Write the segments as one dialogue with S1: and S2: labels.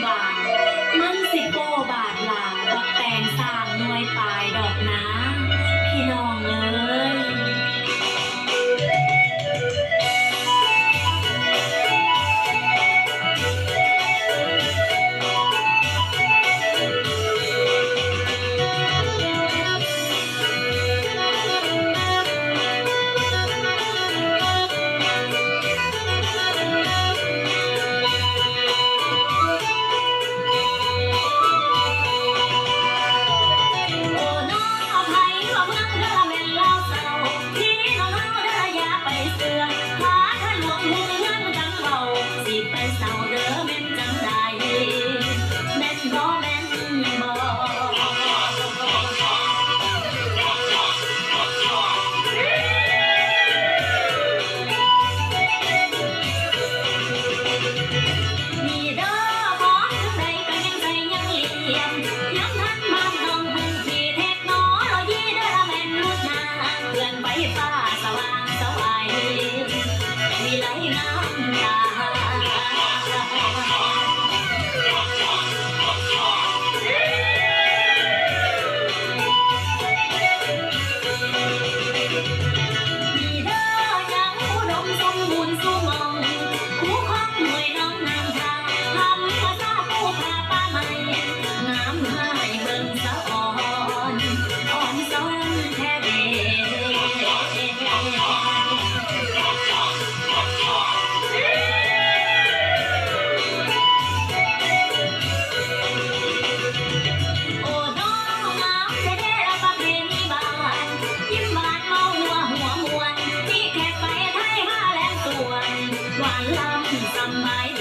S1: Bye.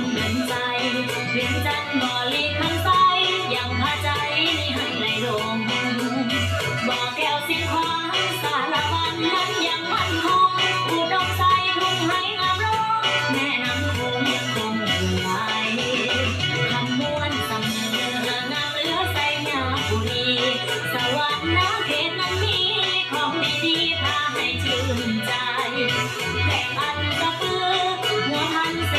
S1: นเดือนใจเดือนจันบ่ลิขัใสยังพาใจไม่ให้ไหลลงบ่แก้วสิขวางสารวันนั้นยังมั่นคงอุดมใสทุ่งไหงามร้องแม่น้ำคงยังคงไหลคำมวนสำเนืองเหลือใสงาบุรีสวรรค์นาเขตนั้นมีของดีๆพาให้ชื่นใจแต่อันกระปือหัวพันเส